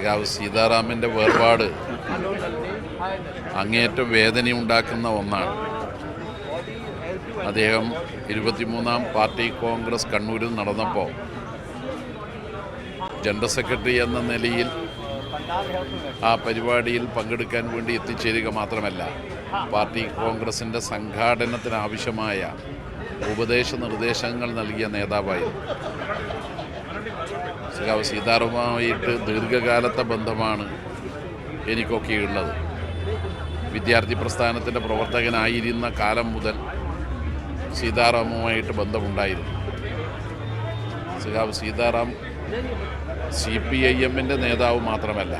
സഖാവ് സീതാറാമിന്റെ വേർപാട് അങ്ങേയറ്റം വേദനയുണ്ടാക്കുന്ന ഒന്നാണ്. അദ്ദേഹം ഇരുപത്തിമൂന്നാം പാർട്ടി കോൺഗ്രസ് കണ്ണൂരിൽ നടന്നപ്പോൾ ജനറൽ സെക്രട്ടറി എന്ന നിലയിൽ ആ പരിപാടിയിൽ പങ്കെടുക്കാൻ വേണ്ടി എത്തിച്ചേരുക മാത്രമല്ല പാർട്ടി കോൺഗ്രസിന്റെ സംഘാടനത്തിനാവശ്യമായ ഉപദേശ നിർദ്ദേശങ്ങൾ നൽകിയ നേതാവായിരുന്നു. സഖാവ് സീതാറുമായിട്ട് ദീർഘകാലത്തെ ബന്ധമാണ് എനിക്കൊക്കെ ഉള്ളത്. വിദ്യാർത്ഥി പ്രസ്ഥാനത്തിന്റെ പ്രവർത്തകനായിരുന്ന കാലം മുതൽ സീതാറാമുമായിട്ട് ബന്ധമുണ്ടായിരുന്നു. ശ്രീകാവ് സീതാറാം സി പി ഐ എമ്മിന്റെ നേതാവ് മാത്രമല്ല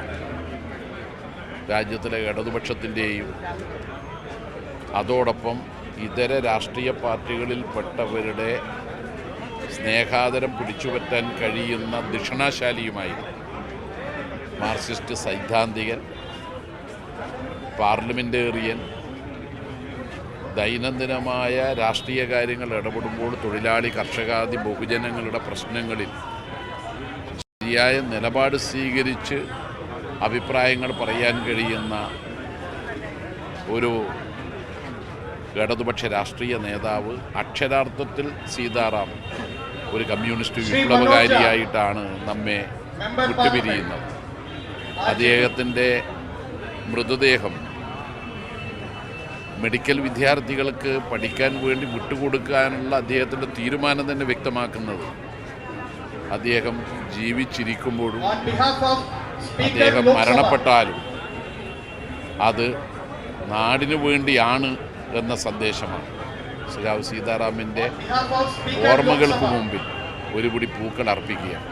രാജ്യത്തിലെ ഇടതുപക്ഷത്തിന്റെയും അതോടൊപ്പം ഇതര രാഷ്ട്രീയ പാർട്ടികളിൽപ്പെട്ടവരുടെ സ്നേഹാദരം പിടിച്ചുപറ്റാൻ കഴിയുന്ന ദക്ഷിണാശാലിയുമായിരുന്നു മാർക്സിസ്റ്റ് സൈദ്ധാന്തികൻ പാർലമെന്റേറിയൻ ദൈനംദിനമായ രാഷ്ട്രീയ കാര്യങ്ങൾ ഇടപെടുമ്പോൾ തൊഴിലാളി കർഷകാദി ബഹുജനങ്ങളുടെ പ്രശ്നങ്ങളിൽ ശരിയായ നിലപാട് സ്വീകരിച്ച് അഭിപ്രായങ്ങൾ പറയാൻ കഴിയുന്ന ഒരു ഇടതുപക്ഷ രാഷ്ട്രീയ നേതാവ് അക്ഷരാർത്ഥത്തിൽ സീതാറാം. ഒരു കമ്മ്യൂണിസ്റ്റ് വിപ്ലവകാരിയായിട്ടാണ് നമ്മെ വിട്ടുപിരിയുന്നത്. അദ്ദേഹത്തിന്റെ മൃതദേഹം മെഡിക്കൽ വിദ്യാർത്ഥികൾക്ക് പഠിക്കാൻ വേണ്ടി വിട്ടുകൊടുക്കാനുള്ള അദ്ദേഹത്തിന്റെ തീരുമാനം തന്നെ വ്യക്തമാക്കുന്നത്. അദ്ദേഹം ജീവിച്ചിരിക്കുമ്പോഴും അദ്ദേഹം മരണപ്പെട്ടാലും അത് നാടിനു വേണ്ടിയാണ് എന്ന സന്ദേശമാണ്. സഖാവ് സീതാറാമിന്റെ ഓർമ്മകൾക്ക് മുമ്പിൽ ഒരു പിടി പൂക്കൾ അർപ്പിക്കുകയാണ്.